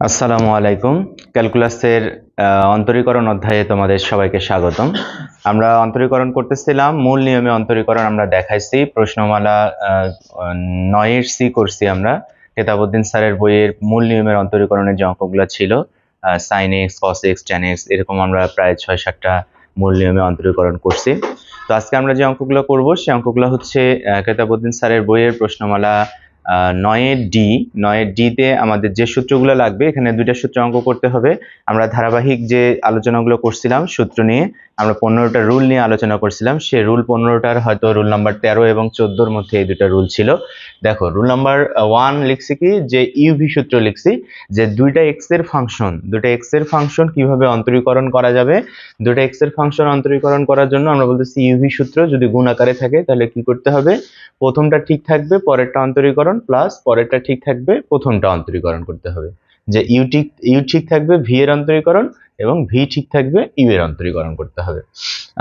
আসসালামু আলাইকুম। ক্যালকুলাসের অন্তরীকরণ অধ্যায়ে তোমাদের সবাইকে স্বাগতম। আমরা অন্তরীকরণ করতেছিলাম, মূল নিয়মে অন্তরীকরণ আমরা দেখাইছি। প্রশ্নমালা নয়ের সি করছি আমরা। কেতাবুদ্দিন স্যারের বইয়ের মূল নিয়মের অন্তরীকরণের যে অঙ্কগুলো ছিল sine x cos x tan x এরকম আমরা প্রায় ছয় সাতটা মূল নিয়মে অন্তরীকরণ করছি। তো আজকে আমরা যে অঙ্কগুলো করব সেই অঙ্কগুলো হচ্ছে কেতাবুদ্দিন স্যারের বইয়ের প্রশ্নমালা নয়ের ডি নয়ের ডিতে আমাদের যে সূত্রগুলো লাগবে, এখানে দুইটা সূত্র অঙ্ক করতে হবে। আমরা ধারাবাহিক যে আলোচনাগুলো করছিলাম, সূত্র নিয়ে আমরা পনেরোটা রুল নিয়ে আলোচনা করছিলাম। সে রুল পনেরোটার হয়তো রুল নাম্বার তেরো এবং চোদ্দোর মধ্যে এই দুটা রুল ছিল। দেখো রুল নাম্বার ওয়ান লিখছি কি? যে ইউভি সূত্র লিখছি, যে দুইটা এক্সের ফাংশন দুইটা এক্সের ফাংশন কীভাবে অন্তরীকরণ করা যাবে? দুইটা এক্সের ফাংশন অন্তরীকরণ করার জন্য আমরা বলতেছি ইউভি সূত্র, যদি গুণ আকারে থাকে তাহলে কি করতে হবে? প্রথমটা ঠিক থাকবে, পরেরটা অন্তরীকরণ প্লাস পরেরটা ঠিক থাকবে, প্রথমটা অন্তরীকরণ করতে হবে। যে ইউ ঠিক ইউ ঠিক থাকবে ভি এর অন্তরীকরণ এবং ভি ঠিক থাকবে ইউ এর অন্তরীকরণ করতে হবে।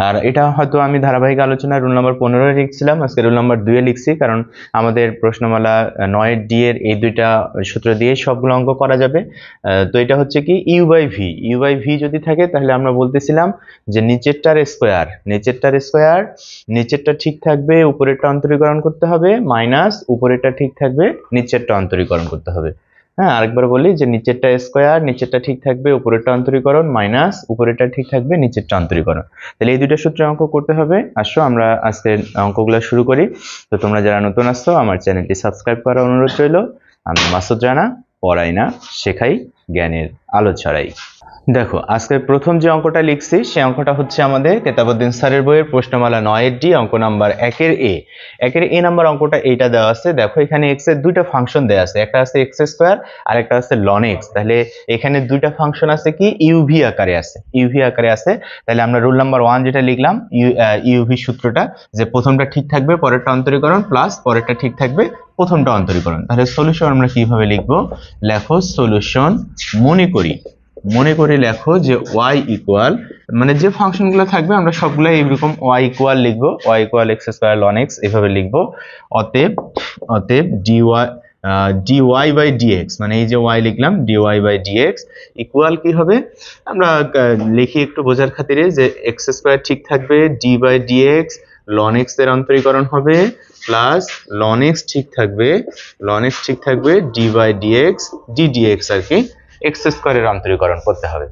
আর এটা হয়তো আমি ধারাবাহিক আলোচনায় রুল নাম্বার পনেরো লিখছিলাম, আজকে রুল নাম্বার দুয়ে লিখছি, কারণ আমাদের প্রশ্নমালা নয়ের ডি এর এই দুইটা সূত্র দিয়ে সবগুলো অঙ্ক করা যাবে। তো এটা হচ্ছে কি u by v u by v যদি থাকে, তাহলে আমরা বলতেছিলাম যে নিচেরটার স্কোয়ার নিচেরটার স্কোয়ার নিচেরটা ঠিক থাকবে, উপরেরটা অন্তরীকরণ করতে হবে মাইনাস উপরেরটা ঠিক থাকবে, নিচেরটা অন্তরীকরণ করতে হবে। হ্যাঁ আরেকবার বলি যে নিচেরটা স্কোয়ার নিচেরটা ঠিক থাকবে, উপরেরটা অন্তরীকরণ মাইনাস উপরেরটা ঠিক থাকবে, নিচেরটা অন্তরীকরণ তাহলে এই দুইটা সূত্রে অঙ্ক করতে হবে। আসো, আমরা আজকের অঙ্কগুলো শুরু করি। তো তোমরা যারা নতুন আসছো, আমার চ্যানেলটি সাবস্ক্রাইব করার অনুরোধ রইল। আমি মাসুদ জানা পড়াই না, শেখাই জ্ঞানের আলো ছড়াই। দেখো আজকে প্রথম যে অঙ্কটা লিখছি সেই অঙ্কটা হচ্ছে আমাদের কেতাবুদ্দিন স্যারের বইয়ের প্রশ্নমালা নয়ের ডি, অঙ্ক নাম্বার একের এ। একের এ নাম্বার অঙ্কটা এইটা দেওয়া আছে। দেখো, এখানে এক্সের দুইটা ফাংশন দেওয়া আছে। একটা আছে এক্স স্কোয়ার, আর একটা আছে লন এক্স তাহলে এখানে দুইটা ফাংশন আছে কি? ইউভি আকারে আছে। ইউভি আকারে আছে। তাহলে আমরা রুল নাম্বার ওয়ান যেটা লিখলাম ইউভি সূত্রটা, যে প্রথমটা ঠিক থাকবে, পরেরটা অন্তরীকরণ প্লাস পরেরটা ঠিক থাকবে, প্রথমটা অন্তরীকরণ। তাহলে সলিউশন আমরা কীভাবে লিখব? লেখো সলিউশন মনে করি। মনে করে লেখো যে ওয়াই ইকুয়াল মানে যে ফাংশনগুলো থাকবে আমরা সবগুলো এইরকম ওয়াই ইকুয়াল লিখব y equal x square ln x এভাবে লিখব। অতএব অতএব d y d y by d x মানে এই যে ওয়াই লিখলাম d y by d x equal কি হবে? আমরা লিখি একটু বোঝার খাতিরে যে এক্স স্কোয়ার ঠিক থাকবে ডি বাই ডিএক্স লন এক্সের অন্তরীকরণ হবে প্লাস লন এক্স ঠিক থাকবে লন এক্স ঠিক থাকবে d by d x d d x আর কি। এক্স স্কোয়ারের অন্তরীকরণ করতে হবে।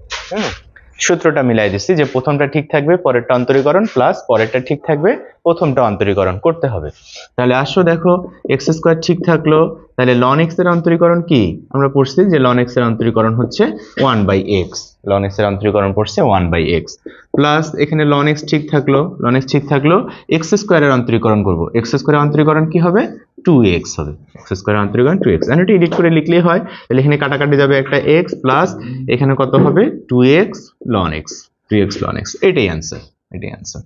সূত্রটা মিলাই দিচ্ছি যে প্রথমটা ঠিক থাকবে, পরেরটা অন্তরীকরণ প্লাস পরেরটা ঠিক থাকবে, প্রথমটা অন্তরীকরণ করতে হবে। তাহলে আসো দেখো এক্স স্কোয়ার ঠিক থাকল, তাহলে লন এক্সের অন্তরীকরণ কি? আমরা পড়ছি যে লন এক্সের অন্তরীকরণ হচ্ছে ওয়ান বাই এক্স লন এক্সের অন্তরীকরণ পড়ছে ওয়ান বাই এক্স প্লাস এখানে লন এক্স ঠিক থাকল লন এক্স ঠিক থাকল এক্স স্কোয়ারের অন্তরীকরণ করব। এক্স স্কোয়ারের অন্তরীকরণ কি হবে? টু এক্স হবে। এক্স স্কোয়ারের অন্তরীকরণ টু এক্স এটা এডিট করে লিখলেই হয়। তাহলে এখানে কাটাকাটি যাবে একটা এক্স প্লাস এখানে কত হবে? Two x ln x two x ln x এটাই অ্যান্সার এটাই অ্যান্সার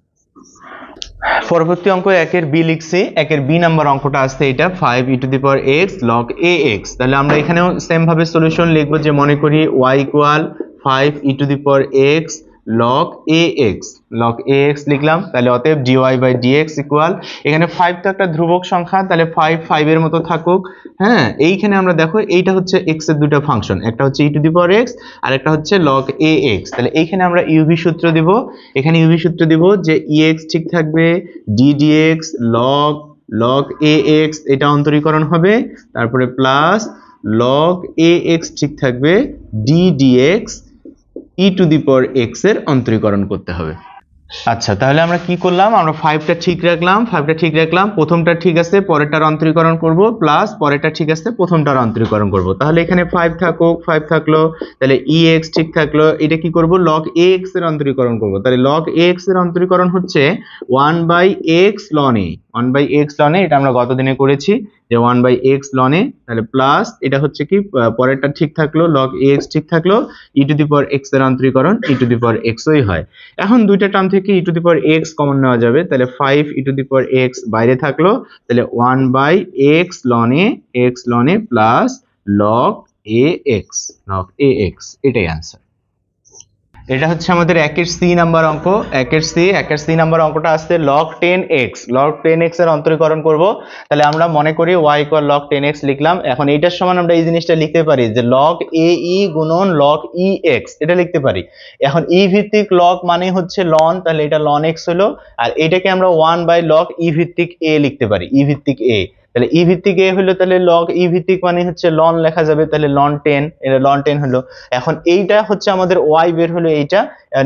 পরবর্তী অঙ্ক একের বি লিখছি। একের বি নাম্বার অঙ্কটা আসছে এটা। Five e to the power x log a x তাহলে আমরা এখানেও সেম ভাবে সলিউশন লিখব যে মনে করি y equal five e to the power x log a x log a x লিখলাম, তাহলে অতএব d y by d x equal এখানে ফাইভ তো একটা ধ্রুবক সংখ্যা, তাহলে ফাইভ ফাইভের মতো থাকুক হ্যাঁ? এইখানে আমরা দেখো, এইটা হচ্ছে এক্সের দুটো ফাংশন একটা হচ্ছে ই টু দি পাওয়ার এক্স আর একটা হচ্ছে লগ এ এক্স তাহলে এইখানে আমরা ইউভি সূত্র দিব, এখানে ইউভি সূত্র দিব যে ই এক্স ঠিক থাকবে d d x log log a x এটা অন্তরীকরণ হবে, তারপরে প্লাস লগ এ এক্স ঠিক থাকবে d d x e to the পর এক্সের অন্তরীকরণ করতে হবে। আচ্ছা তাহলে আমরা কি করলাম? আমরা ফাইভটা ঠিক রাখলাম ফাইভটা ঠিক রাখলাম। প্রথমটা ঠিক আছে, পরেরটার অন্তরীকরণ করব প্লাস পরেরটা ঠিক আছে, প্রথমটার অন্তরীকরণ করব। তাহলে এখানে ফাইভ থাকুক ফাইভ থাকল, তাহলে ই এক্স ঠিক থাকল, এটা কি করব? লগ এক্সের অন্তরীকরণ করব। তাহলে লগ এক্সের অন্তরীকরণ হচ্ছে ওয়ান বাই এক্স লনে ওয়ান বাই এক্স লনে এটা আমরা গত দিনে করেছি, যে ওয়ান বাই এক্স লনে তাহলে প্লাস এটা হচ্ছে কি পরেরটা ঠিক থাকল লগ এক্স ঠিক থাকল ই টু দি পাওয়ার এক্সের অন্তরীকরণ ই টু দি পাওয়ার এক্সই হয়। এখন দুইটা টার্ম থেকে e to the power x common নেওয়া যাবে, তাহলে ফাইভ ই টু দি পর এক্স বাইরে থাকল, তাহলে ওয়ান বাই এক্স লনে x লনে plus log a x log a x এটাই অ্যান্সার এটা হচ্ছে আমাদের একের সি নাম্বার অঙ্ক, একের সি একের সি নাম্বার অঙ্কটা আসছে log ten x log ten এক্সের অন্তরীকরণ করব। তাহলে আমরা মনে করি y equal log ten x লিখলাম। এখন এইটার সমান আমরা এই জিনিসটা লিখতে পারি যে লক এ ই গুণন লক ই এক্স এটা লিখতে পারি। এখন ই ভিত্তিক লগ মানে হচ্ছে লন তাহলে এটা লন এক্স হলো। আর এটাকে আমরা ওয়ান বাই লক ই ভিত্তিক এ লিখতে পারি ই ভিত্তিক এ তাহলে ই ভিত্তিক এ হলো তাহলে লগ ই ভিত্তিক মানে হচ্ছে লন লেখা যাবে, তাহলে লন টেন এটা লন টেন হলো। এখন এইটা হচ্ছে আমাদের ওয়াই বের হলো এইটা।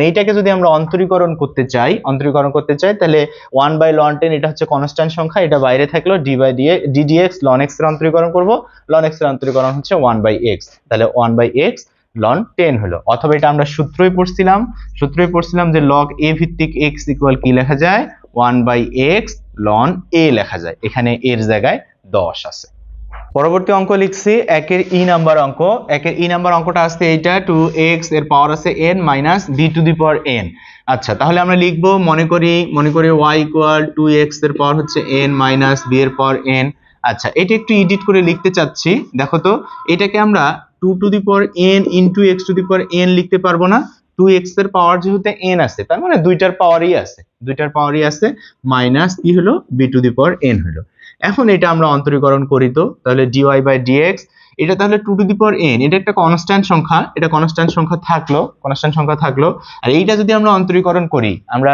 এইটাকে যদি আমরা অন্তরীকরণ করতে চাই, অন্তরীকরণ করতে চাই, তাহলে ওয়ান বাই লন টেন এটা হচ্ছে কনস্ট্যান্ট সংখ্যা, এটা বাইরে থাকল d by d d d x ln এক্সের অন্তরীকরণ করব। লন এক্সের অন্তরীকরণ হচ্ছে ওয়ান বাই এক্স তাহলে one by x ln ten হলো। অথবা এটা আমরা সূত্রই পড়ছিলাম সূত্রই পড়ছিলাম যে লগ এ ভিত্তিক এক্স ইকুয়াল কি লেখা যায়? One by x ln a লেখা যায়। এখানে এর জায়গায় দশ আছে। পরবর্তী অঙ্ক লিখছি, একের ই নাম্বার অঙ্ক। একের ই নাম্বার অঙ্কটা আসছে এইটা, টু এক্স, এর পাওয়ার আছে n minus b to the power n. আচ্ছা তাহলে আমরা লিখব, মনে করি মনে করি ওয়াই ইকুয়াল টু এক্সের পাওয়ার হচ্ছে এন মাইনাস বি এর পাওয়ার এন। আচ্ছা এটা একটু এডিট করে লিখতে চাচ্ছি। দেখো তো, এটাকে আমরা two to the power n into x to the power n লিখতে পারব না। টু এর পাওয়ার যেহেতু এন আছে, তার মানে দুইটার পাওয়ারই আছে। দুইটার পাওয়ারই আছে মাইনাস কি হলো? B to the power n হলো। এখন এটা আমরা অন্তরীকরণ করি তো, তাহলে ডিওয়াই বাই ডিএক্স এটা তাহলে two to the power n এটা একটা কনস্ট্যান্ট সংখ্যা, এটা কনস্ট্যান্ট সংখ্যা থাকল কনস্ট্যান্ট সংখ্যা থাকল, আর এইটা যদি আমরা অন্তরীকরণ করি, আমরা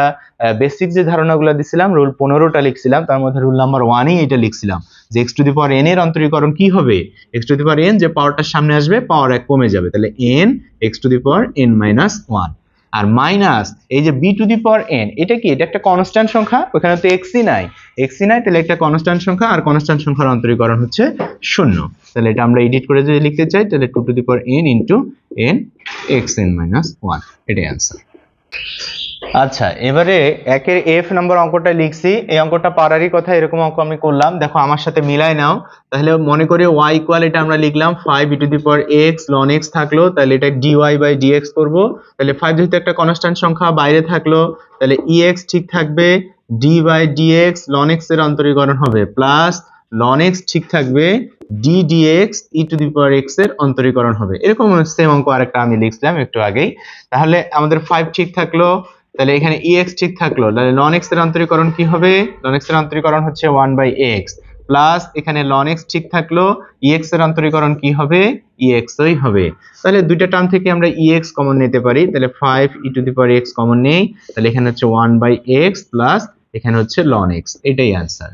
বেসিক যে ধারণাগুলো দিছিলাম রুল পনেরোটা লিখছিলাম, তার মধ্যে রুল নাম্বার ওয়ানই এটা লিখছিলাম, যে x to the power n এর অন্তরীকরণ কি হবে? X to the power n যে পাওয়ারটার সামনে আসবে পাওয়ার এক কমে যাবে, তাহলে n x to the power n minus one R minus এই যে b to the power n এটা কি? এটা একটা কনস্ট্যান্ট সংখ্যা? ওখানে তো এক্সি নাই। এক্সি নাই, তাহলে একটা কনস্ট্যান্ট সংখ্যা আর কনস্ট্যান্ট সংখ্যার অন্তরীকরণ হচ্ছে শূন্য। তাহলে এটা আমরা এডিট করে যদি লিখতে চাই, তাহলে two to the power n into n x n minus one এটাই অ্যান্সার আচ্ছা এবারে একের এফ নাম্বার অঙ্কটা লিখছি। এই অঙ্কটা পারারই কথা, এরকম অঙ্ক আমি করলাম। দেখো, আমার সাথে মিলাই নাও। তাহলে মনে করে ওয়াই ইকুয়াল এটা আমরা লিখলাম five e to the power x ln x থাকল। তাহলে এটা ডিওয়াই বাই ডিএক্স করব। তাহলে ফাইভ যেহেতু একটা কনস্ট্যান্ট সংখ্যা, বাইরে থাকল, তাহলে ইএক্স ঠিক থাকবে ডি বাই ডিএক্স লন এক্সের অন্তরীকরণ হবে। প্লাস লন এক্স ঠিক থাকবে d d x e to the power এক্সের অন্তরীকরণ হবে। এরকম সেম অঙ্ক আরেকটা আমি লিখছিলাম একটু আগেই। তাহলে আমাদের ফাইভ ঠিক থাকল। তাহলে এখানে ই এক্স ঠিক থাকল। তাহলে লন এক্সের অন্তরীকরণ কি হবে? লন এক্সের অন্তরীকরণ হচ্ছে ওয়ান বাই এক্স প্লাস এখানে লন এক্স ঠিক থাকল ই এক্সের অন্তরীকরণ কি হবে? ই এক্সই হবে। তাহলে দুইটা টার্ম থেকে আমরা ই এক্স কমন নিতে পারি। তাহলে five e to the power x common নেই। তাহলে এখানে হচ্ছে ওয়ান বাই এক্স প্লাস এখানে হচ্ছে লন এক্স এটাই আনসার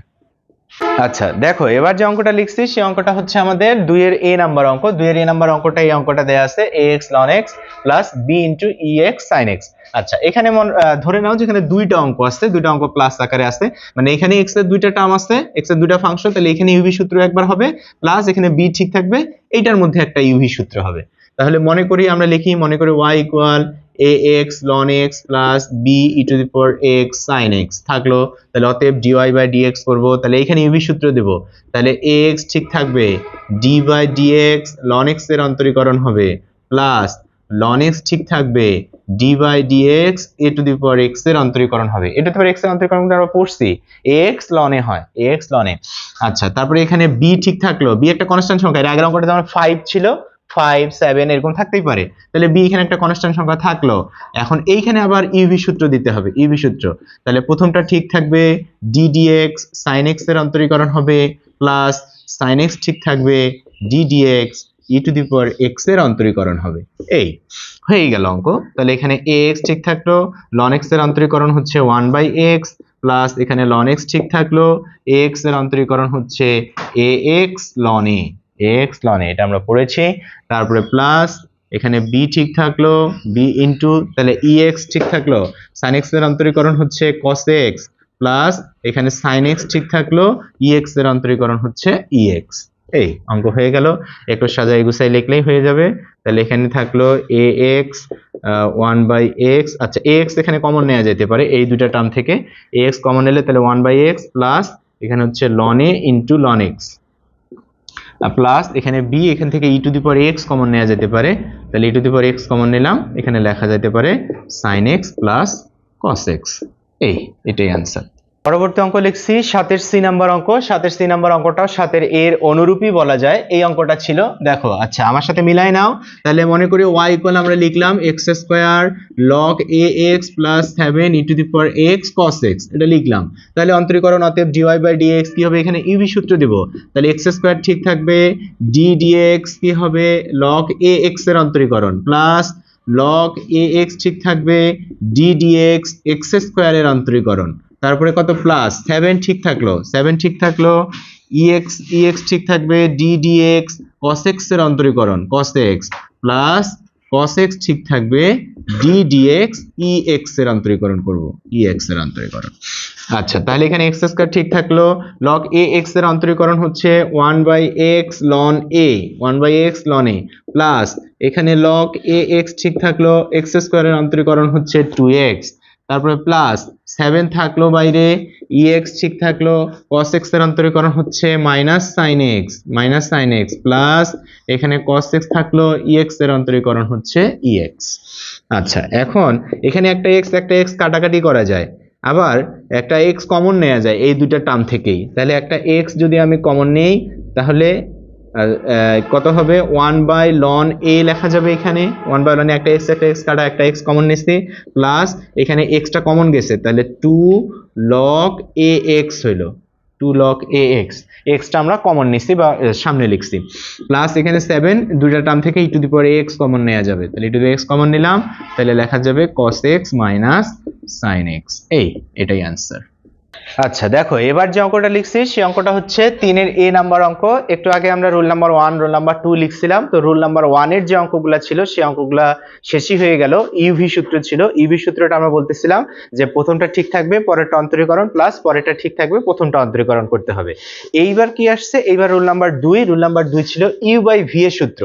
আচ্ছা দেখো, এবার যে অঙ্কটা লিখছি, সেই অঙ্কটা হচ্ছে আমাদের দুইয়ের এ নাম্বার অঙ্ক। দুইয়ের এ নাম্বার অঙ্কটা এই অঙ্কটা দেয়া আছে, ax ln x plus b into ex sin x আচ্ছা এখানে ধরে নাও যেখানে দুইটা অঙ্ক আছে দুইটা অঙ্ক প্লাস আকারে আছে মানে এখানে x এর দুইটা টার্ম আছে x এর দুইটা ফাংশন তাহলে এখানে ইউভি সূত্র একবার হবে প্লাস এখানে b ঠিক থাকবে, এইটার মধ্যে একটা ইউভি সূত্র হবে। তাহলে মনে করি আমরা লিখি, মনে করি y equal ax ln x plus b e to the power x sin x থাকল তাহলে অতএব dy বাই dx করব তাহলে এখানে ইউভি সূত্র দেব তাহলে ax ঠিক থাকবে d by dx ln x এর অন্তরীকরণ হবে প্লাস ln x ঠিক থাকবে d by dx a to the power x এর অন্তরীকরণ হবে এটা তো x এর অন্তরীকরণ আমরা পড়ছি ln a হয় ln a আচ্ছা তারপরে এখানে b ঠিক থাকল b একটা কনস্ট্যান্ট সংখ্যা এর আগের অঙ্কটা যেমন 5 ছিল ফাইভ সেভেন এরকম থাকতেই পারে। তাহলে বি এখানে একটা কনস্ট্যান্ট সংখ্যা থাকল। এখন এইখানে আবার ইউভি সূত্র দিতে হবে ইউভি সূত্র। তাহলে প্রথমটা ঠিক থাকবে ডি ডিএক্স সাইন এক্সের অন্তরীকরণ হবে প্লাস সাইন এক্স ঠিক থাকবে d d x e to the power এক্সের অন্তরীকরণ হবে। এই হয়ে গেল অঙ্ক। তাহলে এখানে এ এক্স ঠিক থাকল লন এক্সের অন্তরীকরণ হচ্ছে ওয়ান বাই এক্স প্লাস এখানে লন এক্স ঠিক থাকল এ এক্সের অন্তরীকরণ হচ্ছে এ এক্স লন এ এক্স লন এটা আমরা পড়েছি। তারপরে প্লাস এখানে বি ঠিক থাকল বি ইন্টু তাহলে ই এক্স ঠিক থাকল। সাইন এক্সের অন্তরীকরণ হচ্ছে কস এক্স প্লাস এখানে সাইন এক্স ঠিক থাকল ই এক্সের অন্তরীকরণ হচ্ছে ই এক্স এই অঙ্ক হয়ে গেল। একটু সাজাই গুছাই লিখলেই হয়ে যাবে। তাহলে এখানে থাকল a x one by x আচ্ছা এক্স এখানে কমন নেওয়া যেতে পারে, এই দুটা টার্ম থেকে। এ এক্স কমন নিলে তাহলে ওয়ান বাই এক্স প্লাস এখানে হচ্ছে ln a into ln x plus এখানে বি এখান থেকে e to the power x common নেওয়া যেতে পারে। তাহলে e to the power x common নিলাম। এখানে লেখা যেতে পারে sine x plus cos x এই, এটাই অ্যান্সার পরবর্তী অঙ্ক লিখছি, সাতের সি নাম্বার অঙ্ক। সাতের সি নাম্বার অঙ্কটাও সাতের এর অনুরূপী বলা যায়। এই অঙ্কটা ছিল, দেখো আচ্ছা আমার সাথে মিলাই নাও। তাহলে মনে করি ওয়াই ইকুয়াল আমরা লিখলাম x square log a x plus seven e to the power x cos x এটা লিখলাম। তাহলে অন্তরীকরণ অতএব ডিওয়াই বাই ডিএক্স কি হবে? এখানে ইউভি সূত্র দিব। তাহলে এক্স স্কোয়ার ঠিক থাকবে ডি ডিএক্স কি হবে? লগ এ এক্সের অন্তরীকরণ প্লাস লগ এ এক্স ঠিক থাকবে ডি ডিএক্স এক্স স্কোয়ারের অন্তরীকরণ। তারপরে কত? প্লাস সেভেন ঠিক থাকল। সেভেন ঠিক থাকল। ইএক্স ইএক্স ঠিক থাকবে। ডি কস এক্সের অন্তরীকরণ। Cos x plus cos x ঠিক থাকবে। ডি ডিএক্স ই এক্সের অন্তরীকরণ করব। ই এক্সের অন্তরীকরণ। আচ্ছা তাহলে এখানে এক্স স্কোয়ার ঠিক থাকল। লগ এ এক্সের অন্তরীকরণ হচ্ছে one by x ln a one by x ln a plus এখানে লগ এ এক্স ঠিক থাকল। এক্স স্কোয়ারের অন্তরীকরণ হচ্ছে টু এক্স তারপরে প্লাস সেভেন থাকল বাইরে ইএক্স ঠিক থাকল কস x এর অন্তরীকরণ হচ্ছে minus sine x minus sine x plus এখানে কস এক্স থাকল ex এর অন্তরীকরণ হচ্ছে ex আচ্ছা এখন এখানে একটা এক্স একটা এক্স কাটাকাটি করা যায়। আবার একটা এক্স কমন নেওয়া যায় এই দুইটা টার্ম থেকেই। তাহলে একটা এক্স যদি আমি কমন নেই, তাহলে কত হবে? ওয়ান বাই লন এ লেখা যাবে এখানে। ওয়ান বাই লনে একটা এক্স একটা এক্স কাটা একটা এক্স কমন নিচ্ছি প্লাস এখানে এক্সটা কমন গেছে। তাহলে টু লক এ এক্স হইল। টু লক এ এক্স এক্সটা আমরা কমন নিচ্ছি বা সামনে লিখছি। প্লাস এখানে সেভেন দুইটা টার্ম থেকে e to the power x common নেওয়া যাবে। তাহলে ই টু এক্স কমন নিলাম। তাহলে লেখা যাবে cos x minus sine x এই, এটাই অ্যান্সার আচ্ছা দেখো, এবার যে অঙ্কটা লিখছি সেই অঙ্কটা হচ্ছে তিনের এ নাম্বার অঙ্ক। একটু আগে আমরা rule number one rule number two লিখছিলাম। তো রুল নাম্বার ওয়ানের যে অঙ্কগুলো ছিল সেই অঙ্কগুলা শেষই হয়ে গেল। ইউভি সূত্র ছিল। ইউভি সূত্রটা আমরা বলতেছিলাম যে প্রথমটা ঠিক থাকবে, পরেরটা অন্তরীকরণ প্লাস পরেরটা ঠিক থাকবে, প্রথমটা অন্তরীকরণ করতে হবে। এইবার কি আসছে? এইবার রুল নাম্বার দুই রুল নাম্বার দুই ছিল ইউ বাই ভি এর সূত্র।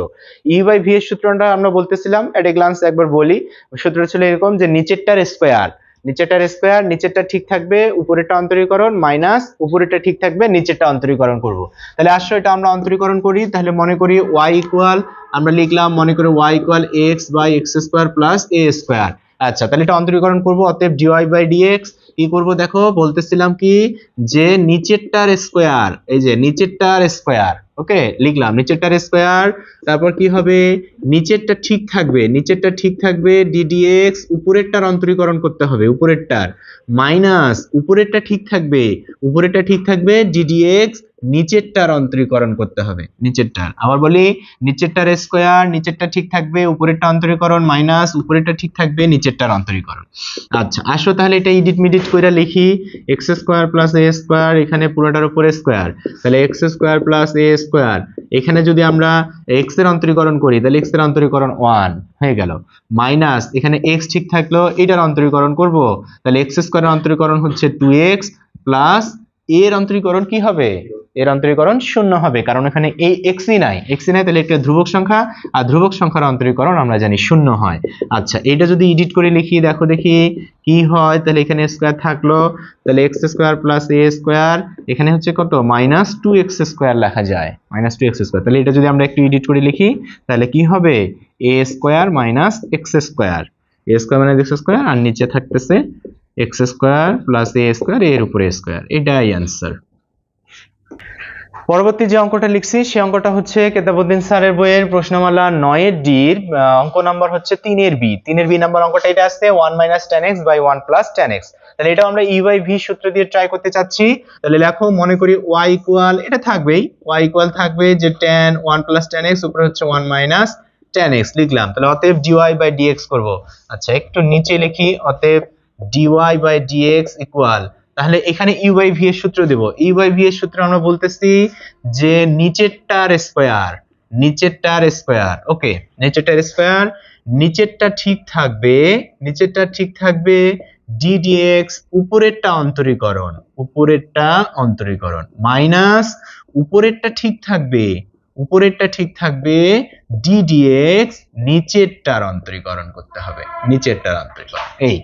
ইউ বাই ভি এর সূত্রটা আমরা বলতেছিলাম এট এ গ্লান্স একবার বলি। সূত্র ছিল এরকম যে নিচেরটার স্কোয়ার নিচেরটার স্কোয়ার নিচেরটা ঠিক থাকবে, উপরেরটা অন্তরীকরণ মাইনাস উপরেরটা ঠিক থাকবে, নিচেরটা অন্তরীকরণ করব। তাহলে আসলে এটা আমরা অন্তরীকরণ করি, তাহলে মনে করি ওয়াই ইকুয়াল আমরা লিখলাম মনে করি y equal x by x square plus a square আচ্ছা তাহলে এটা অন্তরীকরণ করব, অতএব dy বাই dx কি করব দেখো? বলতেছিলাম কি? যে নিচেরটার স্কোয়ার এই যে নিচেরটার স্কোয়ার ওকে লিখলাম নিচেরটার স্কোয়ার তারপর কি হবে? নিচেরটা ঠিক থাকবে, নিচেরটা ঠিক থাকবে ডিডিএক্স উপরেরটার অন্তরীকরণ করতে হবে, উপরেরটার। মাইনাস উপরেরটা ঠিক থাকবে, উপরেরটা ঠিক থাকবে ddx নিচেরটার অন্তরীকরণ করতে হবে, নিচেরটার। আবার বলি, নিচেরটার স্কোয়ার নিচেরটা ঠিক থাকবে, উপরেরটা অন্তরীকরণ মাইনাস উপরেরটা ঠিক থাকবে, নিচেরটার অন্তরীকরণ। আচ্ছা আসো তাহলে এটা ইডিট মিডিট করে লিখি। X square plus a square এখানে পুরোটার উপরে স্কোয়ার তাহলে x square plus a square এখানে যদি আমরা এক্সের অন্তরীকরণ করি, তাহলে এক্সের অন্তরীকরণ ওয়ান হয়ে গেল। মাইনাস এখানে এক্স ঠিক থাকল, এটার অন্তরীকরণ করব। তাহলে এক্স স্কোয়ারের অন্তরীকরণ হচ্ছে টু এক্স প্লাস এর অন্তরীকরণ কি হবে? এর অন্তরীকরণ শূন্য হবে, কারণ এখানে এই এক্সই নাই। এক্সই নাই তাহলে একটা ধ্রুবক সংখ্যা, আর ধ্রুবক সংখ্যার অন্তরীকরণ আমরা জানি শূন্য হয়। আচ্ছা এটা যদি এডিট করে লিখি, দেখো দেখি, কি হয়? তাহলে এখানে স্কোয়ার থাকল, তাহলে x square plus a square এখানে হচ্ছে কত? মাইনাস টু এক্স স্কোয়ার লেখা যায় মাইনাস টু এক্স স্কোয়ার তাহলে এটা যদি আমরা একটু এডিট করে লিখি, তাহলে কি হবে? A square minus x square a square minus x square আর নিচে থাকতেছে x square plus a square এর উপরে স্কোয়ার এটাই অ্যান্সার পরবর্তী যে অঙ্কটা লিখছি সেই অঙ্কটা হচ্ছে কেতাবুদ্দিন স্যারের বইয়ের প্রশ্নমালা নয়ের ডির অঙ্ক নাম্বার হচ্ছে তিনের বি। তিনের বি নাম্বার অঙ্কটা এটা আসছে one minus tan x by one plus tan x তাহলে এটা আমরা ই বাই ভি সূত্র দিয়ে ট্রাই করতে চাচ্ছি। তাহলে লেখো, মনে করি ওয়াই ইকুয়াল এটা থাকবেই ওয়াই ইকুয়াল থাকবে যে tan one plus tan x উপরে হচ্ছে ওয়ান মাইনাস টেন এক্স লিখলাম। তাহলে অতএব ডিওয়াই বাই ডিএক্স করব। আচ্ছা একটু নিচে লিখি, অতএব ডিওয়াই বাই ডিএক্স ইকুয়াল তাহলে এখানে ইউ বাই ভি এর সূত্র দেব। ইউ বাই ভি এর সূত্র আমরা বলতেছি যে নিচেরটার স্কোয়ার নিচেরটার স্কোয়ার ওকে নিচেরটার স্কোয়ার নিচেরটা ঠিক থাকবে, নিচেরটা ঠিক থাকবে ডিডিএক্স উপরেরটা অন্তরীকরণ উপরেরটা অন্তরীকরণ মাইনাস উপরেরটা ঠিক থাকবে উপরেরটা ঠিক থাকবে ডিডিএক্স নিচেরটার অন্তরীকরণ করতে হবে। নিচেরটার অন্তরীকরণ। এই,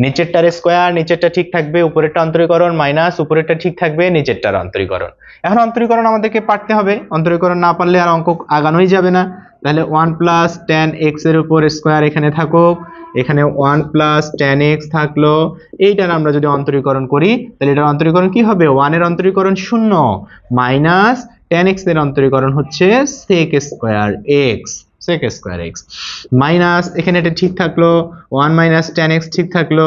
নিচেরটার স্কোয়ার নিচেরটা ঠিক থাকবে, উপরেরটা অন্তরীকরণ মাইনাস উপরেরটা ঠিক থাকবে, নিচেরটার অন্তরীকরণ। এখন অন্তরীকরণ আমাদেরকে পারতে হবে। অন্তরীকরণ না পারলে আর অঙ্ক আগানোই যাবে না। তাহলে ওয়ান প্লাস টেন এক্সের উপর স্কোয়ার এখানে থাকুক। এখানে ওয়ান প্লাস টেন এক্স থাকল। এইটার আমরা যদি অন্তরীকরণ করি, তাহলে এটার অন্তরীকরণ কি হবে? ওয়ানের অন্তরীকরণ শূন্য। মাইনাস টেন এক্সের অন্তরীকরণ হচ্ছে sec square x sec square x minus এখানে এটা ঠিক থাকল ওয়ান মাইনাস টেন এক্স ঠিক থাকল।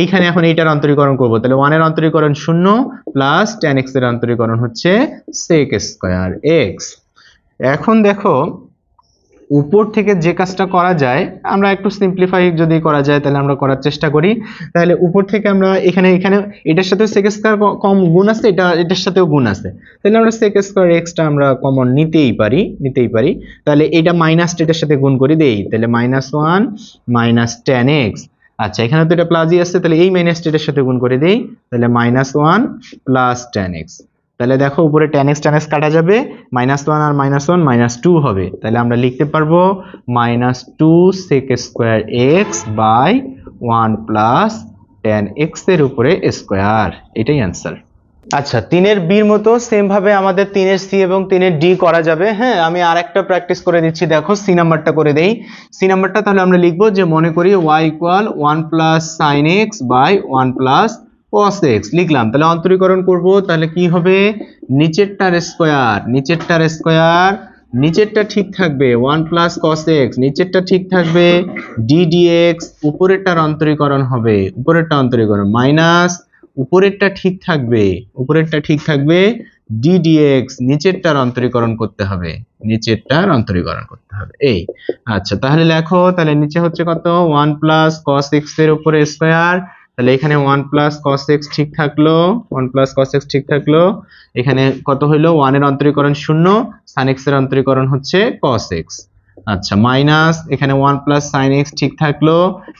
এইখানে এখন এইটার অন্তরীকরণ করব, তাহলে ওয়ানের অন্তরীকরণ শূন্য প্লাস টেন এক্সের অন্তরীকরণ হচ্ছে সেক স্কোয়ার এক্স এখন দেখো উপর থেকে যে কাজটা করা যায়, আমরা একটু সিম্পলিফাই যদি করা যায়, তাহলে আমরা করার চেষ্টা করি। তাহলে উপর থেকে আমরা এখানে এখানে এটার সাথে সেক স্কোয়ার কম গুণ আছে, এটা, এটার সাথেও গুণ আছে। তাহলে আমরা সেক স্কোয়ার এক্সটা আমরা কমন নিতেই পারি নিতেই পারি। তাহলে এটা মাইনাস এটার সাথে গুণ করে দেই। তাহলে minus one minus tan x আচ্ছা এখানে তো এটা প্লাসই আছে, তাহলে এই মাইনাস এটার সাথে গুণ করে দেই। তাহলে minus one plus tan x তাহলে দেখো উপরে টেন এক্স টেন এক্স কাটা যাবে মাইনাস ওয়ান আর মাইনাস ওয়ান মাইনাস টু হবে। তাহলে আমরা লিখতে পারব minus two sec square x by one plus tan এক্সের উপরে স্কোয়ার এটাই অ্যান্সার আচ্ছা তিনের বির মতো সেম ভাবে আমাদের তিনের সি এবং তিনের ডি করা যাবে। হ্যাঁ আমি আর একটা প্র্যাকটিস করে দিচ্ছি। দেখো সি নাম্বারটা করে দেই। সি নাম্বারটা তাহলে আমরা লিখব যে মনে করি y equal one plus sine x by one plus cos x, লিখলাম। তাহলে অন্তরীকরণ করব, তাহলে কি হবে? নিচেরটার স্কোয়ার নিচেরটার স্কোয়ার নিচেরটা ঠিক থাকবে ওয়ান প্লাস কস এক্স নিচেরটা ঠিক থাকবে ডি ডিএক্স উপরেরটার অন্তরীকরণ হবে, উপরেরটা অন্তরীকরণ মাইনাস উপরেরটা ঠিক থাকবে, উপরেরটা ঠিক থাকবে ডি ডিএক্স নিচেরটার অন্তরীকরণ করতে হবে, নিচেরটার অন্তরীকরণ করতে হবে, এই। আচ্ছা তাহলে লেখো, তাহলে নিচে হচ্ছে কত? ওয়ান প্লাস কস এক্সের উপরে স্কোয়ার তাহলে এখানে ওয়ান প্লাস কস ঠিক থাকল ওয়ান প্লাস কস ঠিক থাকল। এখানে কত হইল? ওয়ানের অন্তরীকরণ শূন্য সাইন এক্সের অন্তরীকরণ হচ্ছে কস এক্স আচ্ছা মাইনাস এখানে ওয়ান প্লাস সাইন এক্স ঠিক থাকল।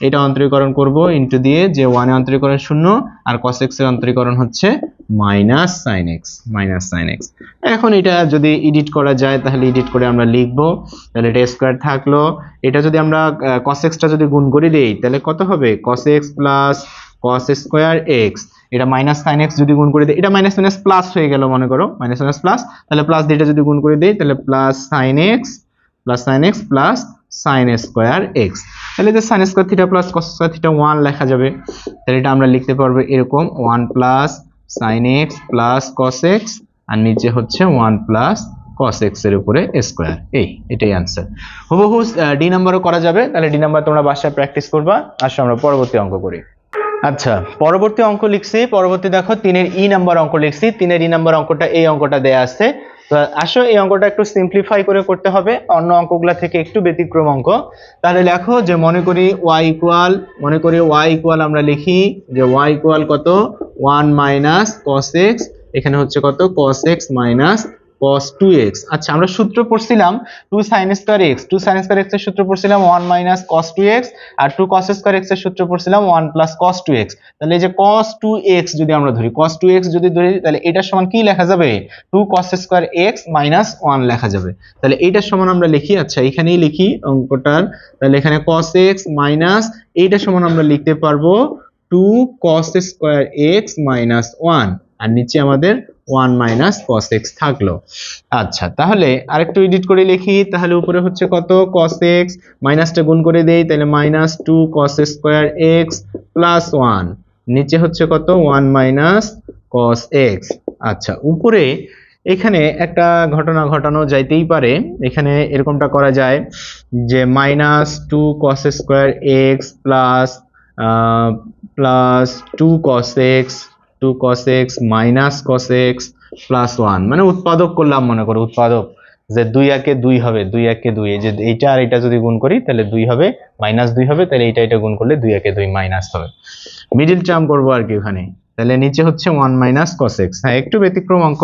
এটা অন্তরীকরণ করব ইনটু দিয়ে যে ওয়ানের অন্তরীকরণ শূন্য আর কস এক্সের অন্তরীকরণ হচ্ছে minus sine x minus sine x এখন এটা যদি এডিট করা যায়, তাহলে এডিট করে আমরা লিখব। তাহলে এটা স্কোয়ার থাকল। এটা যদি আমরা কস এক্সটা যদি গুণ করে দেই, তাহলে কত হবে? Cos x plus cos square x এটা মাইনাস সাইন এক্স যদি গুণ করে দিই, এটা মাইনাস মাইনাস প্লাস হয়ে গেল মনে করো মাইনাস মাইনাস প্লাস তাহলে প্লাস দিয়ে যদি গুণ করে দিই, তাহলে plus sine x plus sine x plus sine square x তাহলে যে sine square theta plus cos square theta one লেখা যাবে, তাহলে এটা আমরা লিখতে পারব এরকম one plus sine x plus cos x আর নিচে হচ্ছে ওয়ান প্লাস cos x এর উপরে স্কোয়ার এই, এটাই আনসার হুবহু ডি নাম্বারও করা যাবে, তাহলে ডি নাম্বার তোমরা বাসায় প্র্যাকটিস করবা। আসো আমরা পরবর্তী অঙ্ক করি। আচ্ছা পরবর্তী অঙ্ক লিখছি, পরবর্তী দেখো তিনের ই নাম্বার অঙ্ক লিখছি, তিনের ই নাম্বার অঙ্কটা এই অঙ্কটা দেয়া আছে। তো আসো, এই অঙ্কটা একটু সিম্পলিফাই করে করতে হবে, অন্য অঙ্কগুলা থেকে একটু ব্যতিক্রম অঙ্ক। তাহলে লেখো যে মনে করি ওয়াই ইকুয়াল মনে করি ওয়াই ইকুয়াল আমরা লিখি যে ওয়াই ইকুয়াল কত? ওয়ান মাইনাস কস এক্স এখানে হচ্ছে কত? কস এক্স মাইনাস cos 2x আচ্ছা আমরা সূত্র পড়ছিলাম 2 sin square x 2 sin square x এর সূত্র পড়ছিলাম 1 মাইনাস cos 2x আর 2 cos স্কয়ার x এর সূত্র পড়ছিলাম 1 প্লাস cos 2x তাহলে এই যে cos 2x যদি আমরা ধরি, cos 2x যদি ধরি, তাহলে এটার সমান কি লেখা যাবে? 2 cos স্কয়ার x মাইনাস 1 লেখা যাবে। তাহলে এইটার সমান আমরা লিখি আচ্ছা এখানেই লিখি অঙ্কটার। তাহলে এখানে cos x মাইনাস এইটার সমান আমরা লিখতে পারব 2 cos স্কয়ার x মাইনাস 1 আর নিচে আমাদের 1 মাইনাস cos x থাকল। আচ্ছা তাহলে আরেকটু এডিট করে লিখি, তাহলে উপরে হচ্ছে কত? cos x মাইনাসটা গুণ করে দেই, তাহলে minus two cos square x plus one নিচে হচ্ছে কত? 1 মাইনাস cos x আচ্ছা উপরে এখানে একটা ঘটনা ঘটানো যাইতেই পারে। এখানে এরকমটা করা যায় যে minus two cos square x plus plus two cos x two cos x minus cos x plus one মানে উৎপাদক করলাম মনে করো, উৎপাদক। যে দুই একে দুই হবে, দুই একে দুই। এই যে এইটা আর এটা যদি গুণ করি, তাহলে দুই হবে মাইনাস দুই হবে, তাহলে এইটা এটা গুণ করলে দুই একে দুই মাইনাস হবে। মিডিল টার্ম করব আর কি ওখানে তাহলে নিচে হচ্ছে ওয়ান মাইনাস কস এক্স হ্যাঁ একটু ব্যতিক্রম অঙ্ক।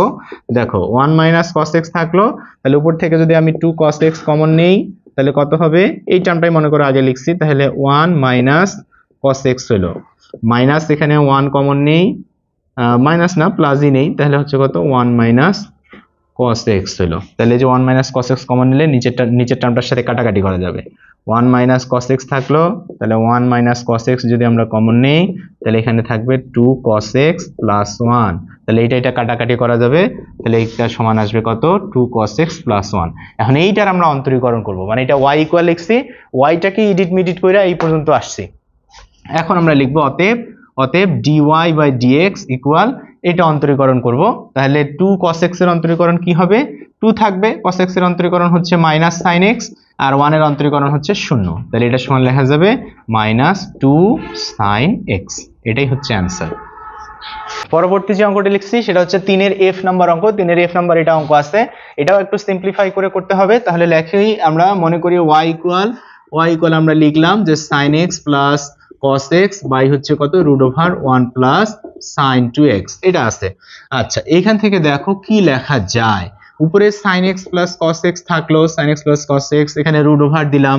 দেখো ওয়ান মাইনাস কস এক্স থাকল, তাহলে উপর থেকে যদি আমি টু কস এক্স কমন নেই, তাহলে কত হবে? এই টার্মটাই মনে করো আগে লিখছি, তাহলে ওয়ান মাইনাস কস এক্স হলো। মাইনাস এখানে ওয়ান কমন নেই মাইনাস না প্লাসই নেই, তাহলে হচ্ছে কত? ওয়ান মাইনাস কস এক্স হলো। তাহলে যে one minus cos x common নিলে নিচেরটা, নিচের টার্মটার সাথে কাটাকাটি করা যাবে। ওয়ান মাইনাস কস এক্স থাকল, তাহলে ওয়ান মাইনাস কস এক্স যদি আমরা কমন নেই, তাহলে এখানে থাকবে two cos x plus one তাহলে এইটা এটা কাটাকাটি করা যাবে, তাহলে এইটা সমান আসবে কত? Two cos x plus one এখন এইটার আমরা অন্তরীকরণ করব মানে এটা ওয়াই ইকুয়াল লিখছি ওয়াইটাকে ইডিট মিডিট করে এই পর্যন্ত আসছি। এখন আমরা লিখব অতএব অতএব dy বাই dx ইকুয়াল এটা অন্তরীকরণ করব। তাহলে টু এর অন্তরীকরণ কি হবে? টু থাকবে। এর অন্তরীকরণ হচ্ছে মাইনাস সাইন এক্স আর ওয়ানের অন্তরীকরণ হচ্ছে শূন্য। তাহলে এটা সমান লেখা যাবে মাইনাস টু সাইন এক্স এটাই হচ্ছে অ্যান্সার পরবর্তী যে অঙ্কটি লিখছি, সেটা হচ্ছে তিনের এফ নাম্বার অঙ্ক। তিনের এফ নাম্বার এটা অঙ্ক আছে। এটাও একটু সিম্পলিফাই করে করতে হবে। তাহলে লেখেই আমরা মনে করি y ইকুয়াল y ইকুয়াল আমরা লিখলাম যে sin x plus cos x by হচ্ছে কত? Root over one plus sine two x এটা আছে। আচ্ছা এখান থেকে দেখো কি লেখা যায়। উপরে sin x plus cos x থাকল, sin x plus cos x, এখানে রুট ওভার দিলাম।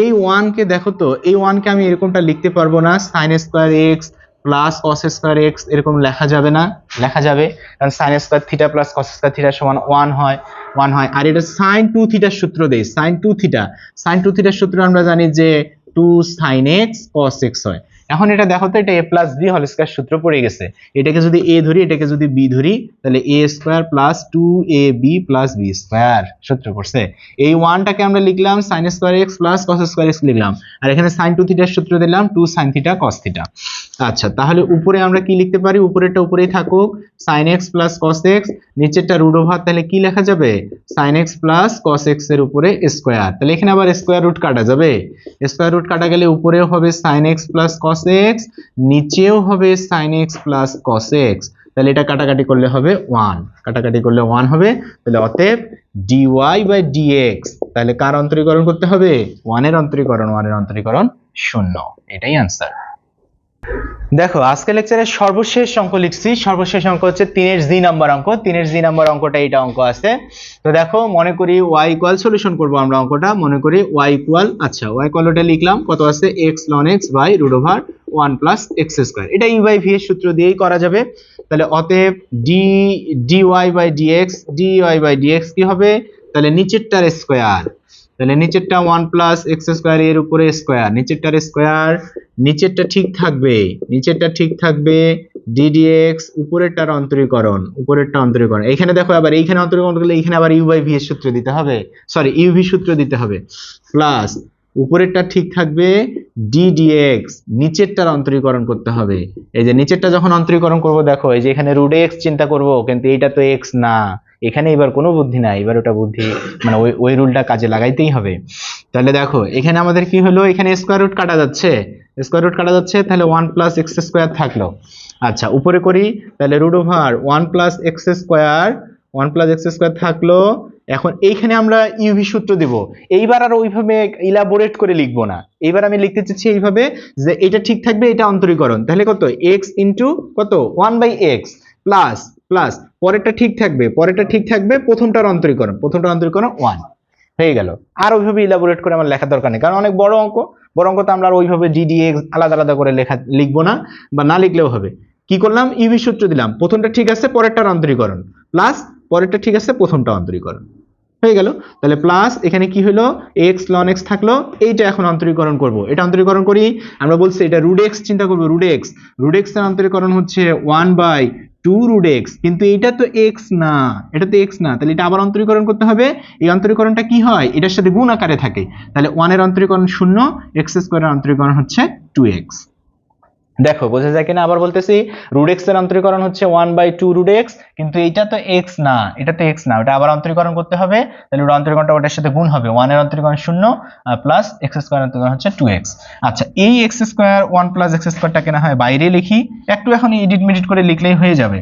এই ওয়ান কে দেখো তো, এই ওয়ান কে আমি এরকমটা লিখতে পারব না। sin square x plus cos square x এরকম লেখা যাবে না। লেখা যাবে। কারণ sin square theta plus cos square theta সমান ওয়ান হয় ওয়ান হয়। আর এটা sin টু থিটার সূত্র দেই, sin two theta sin two থিটার সূত্র আমরা জানি যে two sine x cos x হয়। এখন এটা দেখো তো, এটা a plus b whole square সূত্র পড়ে গেছে। এটাকে যদি a ধরি, এটাকে যদি b ধরি, তাহলে a square plus two a b plus b square সূত্র পড়ছে এই ওয়ানটাকে আমরা লিখলাম sine square x plus cos square x লিখলাম। আর এখানে সাইন টু থিটার সূত্র দিলাম two sine theta cos theta আচ্ছা তাহলে উপরে আমরা কি লিখতে পারি? উপরেরটা উপরেই থাকুক। Sine x plus cos x নিচেরটা রুট ওভার তাহলে কি লেখা যাবে? সাইন এক্স প্লাস কস এক্সের উপরে স্কোয়ার তাহলে এখানে আবার স্কোয়ার রুট কাটা যাবে। স্কোয়ার রুট কাটা গেলে উপরেও হবে sine x plus cos x নিচেও হবে sine x plus cos x তাহলে এটা কাটাকাটি করলে হবে ওয়ান কাটাকাটি করলে ওয়ান হবে। তাহলে অতএব dy বাই dx, তাহলে কার অন্তরীকরণ করতে হবে? ওয়ানের অন্তরীকরণ ওয়ানের অন্তরীকরণ শূন্য। এটাই আনসার দেখো আজকে লেকচারের সর্বশেষ অঙ্ক লিখছি। সর্বশেষ অঙ্ক হচ্ছে তিনের জি নাম্বার অঙ্ক। তিনের জি নাম্বার অঙ্কটা এটা অঙ্ক আছে। তো দেখো, মনে করি y ইকুয়াল সলিউশন করব আমরা অঙ্কটা। মনে করি y ইকুয়াল আচ্ছা y ইকুয়াল ওটা লিখলাম। কত আছে? x ln x by root over one plus x square এটা ইউ বাই ভি এর সূত্র দিয়েই করা যাবে। তাহলে অতএব d d y by d x d y by d x কি হবে? তাহলে নিচেরটার স্কোয়ার তাহলে নিচেরটা ওয়ান প্লাস এক্স স্কোয়ার এর উপরে স্কোয়ার নিচেরটার স্কোয়ার নিচেরটা ঠিক থাকবে, নিচেরটা ঠিক থাকবে ডিডিএক্স উপরেরটার অন্তরীকরণ, উপরেরটা অন্তরীকরণ। এখানে দেখো আবার, এইখানে অন্তরীকরণ করলে এইখানে আবার বাই ভি এর সূত্র দিতে হবে। সরি ইউভি সূত্র দিতে হবে। প্লাস উপরেরটা ঠিক থাকবে ডিডিএক্স নিচেরটার অন্তরীকরণ করতে হবে। এই যে নিচেরটা যখন অন্তরীকরণ করব, দেখো, এই যে এখানে রুট এক্স চিন্তা করব, কিন্তু এটা তো এক্স না। এখানে এবার কোনো বুদ্ধি নাই, এবার ওটা বুদ্ধি মানে ওই ওই রুলটা কাজে লাগাইতেই হবে। তাহলে দেখো, এখানে আমাদের কি হলো? এখানে স্কোয়ার রুট কাটা যাচ্ছে। স্কোয়ার রুট কাটা যাচ্ছে, তাহলে ওয়ান প্লাস এক্স স্কোয়ার থাকল। আচ্ছা উপরে করি, তাহলে root over one plus x square one plus x square থাকল। এখন এইখানে আমরা ইউভি সূত্র দেব। এইবার আর ওইভাবে ইলাবোরেট করে লিখব না। এইবার আমি লিখতে চাচ্ছি এইভাবে যে এটা ঠিক থাকবে, এটা অন্তরীকরণ। তাহলে কত? এক্স ইন্টু কত? One by x plus plus পরেরটা ঠিক থাকবে, পরেরটা ঠিক থাকবে, প্রথমটার অন্তরীকরণ প্রথমটার অন্তরীকরণ ওয়ান হয়ে গেল। আর ওইভাবে ইলাবোরেট করে আমার লেখার দরকার নেই, কারণ অনেক বড় অঙ্ক বড় অঙ্ক তো আমরা আর ওইভাবে জিডিএক্স আলাদা আলাদা করে লেখা, লিখব না বা না লিখলেও হবে। কি করলাম? ইউভি সূত্র দিলাম, প্রথমটা ঠিক আছে, পরেরটার অন্তরীকরণ। প্লাস পরেরটা ঠিক আছে প্রথমটা অন্তরীকরণ। হয়ে গেল। তাহলে প্লাস এখানে কি হলো? এক্স লন এক্স থাকল। এইটা এখন অন্তরীকরণ করব। এটা অন্তরীকরণ করি। আমরা বলছি এটা রুট এক্স চিন্তা করব রুট এক্সের অন্তরীকরণ হচ্ছে one by two root x কিন্তু এটা তো এক্স না। এটা তো এক্স না। তাহলে এটা আবার অন্তরীকরণ করতে হবে। এই অন্তরীকরণটা কি হয়? এটার সাথে গুণ আকারে থাকে। তাহলে ওয়ানের অন্তরীকরণ শূন্য এক্স স্কোয়ারের অন্তরীকরণ হচ্ছে টু এক্স দেখো, বোঝা যায় কিনা? আবার বলতেছি রুট এক্সের অন্তরীকরণ হচ্ছে one by two root x কিন্তু এইটা তো এক্স না, এটা তো এক্স না, ওটা আবার অন্তরীকরণ করতে হবে, তাহলে ওটা অন্তরীকরণটা ওটার সাথে গুণ হবে ওয়ানের অন্তরীকরণ শূন্য প্লাস এক্স স্কোয়ার অন্তরীকরণ হচ্ছে টু এক্স আচ্ছা এই x square one plus x স্কোয়ারটা কেনা হয় বাইরে লিখি, একটু এখন এডিট মিডিট করে লিখলেই হয়ে যাবে।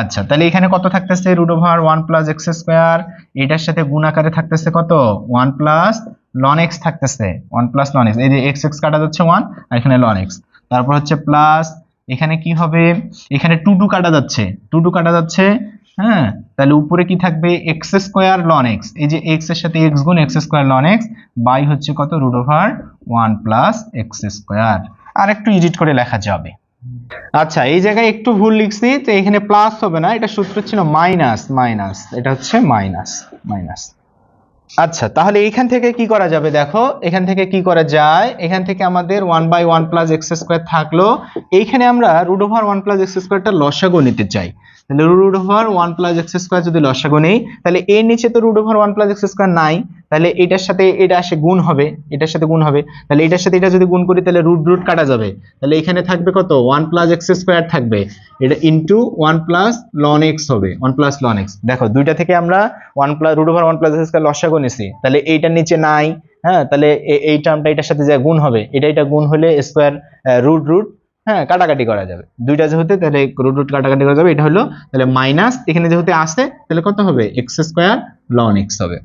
আচ্ছা তাহলে এখানে কত থাকতেছে root over one plus x square এটার সাথে গুণ আকারে থাকতেছে কত? ওয়ান প্লাস লন এক্স থাকতেছে ওয়ান প্লাস লন এক্স এই যে এক্স এক্স কাটা যাচ্ছে ওয়ান আর এখানে লন এক্স তারপর হচ্ছে প্লাস এখানে কি হবে? এখানে টু টু কাটা যাচ্ছে। টু টু কাটা যাচ্ছে হ্যাঁ? তাহলে উপরে কি থাকবে? এক্স স্কোয়ার লন এক্স এই যে এক্সের সাথে এক্স গুণ x square ln x by হচ্ছে কত? Root over one plus x square আর একটু এডিট করে লেখা যাবে। আচ্ছা এই জায়গায় একটু ভুল লিখছি, তো এখানে প্লাস হবে না। এটা সূত্র ছিল মাইনাস মাইনাস এটা হচ্ছে মাইনাস মাইনাস আচ্ছা তাহলে এইখান থেকে কি করা যাবে দেখো? এখান থেকে কি করা যায়? এখান থেকে আমাদের one by one plus x square থাকল। এইখানে আমরা root over one plus x স্কোয়ারটা লসাগো নিতে চাই। তাহলে root over one plus x square যদি লসাগো নেই, তাহলে এর নিচে তো root over one plus x square নাই। তাহলে এটার সাথে এটা আসে গুণ হবে, এটার সাথে গুণ হবে। তাহলে এটার সাথে এটা যদি গুণ করি, তাহলে রুট রুট কাটা যাবে। তাহলে এখানে থাকবে কত? ওয়ান প্লাস এক্স স্কোয়ার থাকবে। এটা into one plus ln x হবে ওয়ান প্লাস লন এক্স দেখো, দুইটা থেকে আমরা one plus root over one plus square লসাগু নিছি। তাহলে এইটার নিচে নাই হ্যাঁ? তাহলে এই টার্মটা এটার সাথে যা গুণ হবে, এটা এটা গুণ হলে স্কোয়ার রুট রুট হ্যাঁ কাটাকাটি করা যাবে। দুইটা যেহেতু, তাহলে রুট রুট কাটাকাটি করা যাবে। এটা হলো, তাহলে মাইনাস এখানে যেহেতু আসে, তাহলে কত হবে? এক্স স্কোয়ার লন এক্স হবে।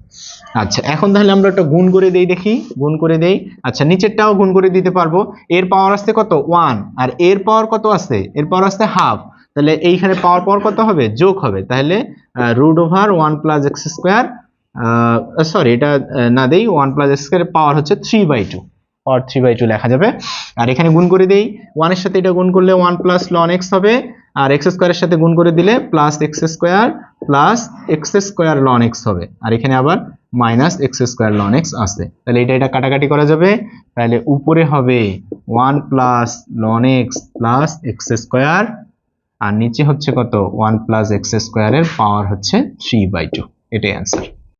আচ্ছা এখন তাহলে আমরা একটা গুণ করে দেই দেখি। গুণ করে দেই। আচ্ছা নিচেরটাও গুণ করে দিতে পারব। এর পাওয়ার আসছে কত? ওয়ান আর এর পাওয়ার কত আছে এর পাওয়ার আসছে হাফ তাহলে এইখানে পাওয়ার পাওয়ার কত হবে? যোগ হবে। তাহলে root over one plus x square sorry এটা না দেই। One plus x square power হচ্ছে three by two power three by two লেখা যাবে। আর এখানে গুণ করে দেই। ওয়ানের সাথে এটা গুণ করলে ওয়ান প্লাস লন এক্স হবে। আর এক্স স্কোয়ারের সাথে গুণ করে দিলে plus x square plus x square ln x হবে। আর এখানে আবার minus x square ln x আসবে। তাহলে এটা এটা কাটাকাটি করা যাবে। তাহলে উপরে হবে one plus ln x plus x square আর নিচে হচ্ছে কত? ওয়ান প্লাস এক্স স্কোয়ারের পাওয়ার হচ্ছে থ্রি বাই টু এটাই অ্যান্সার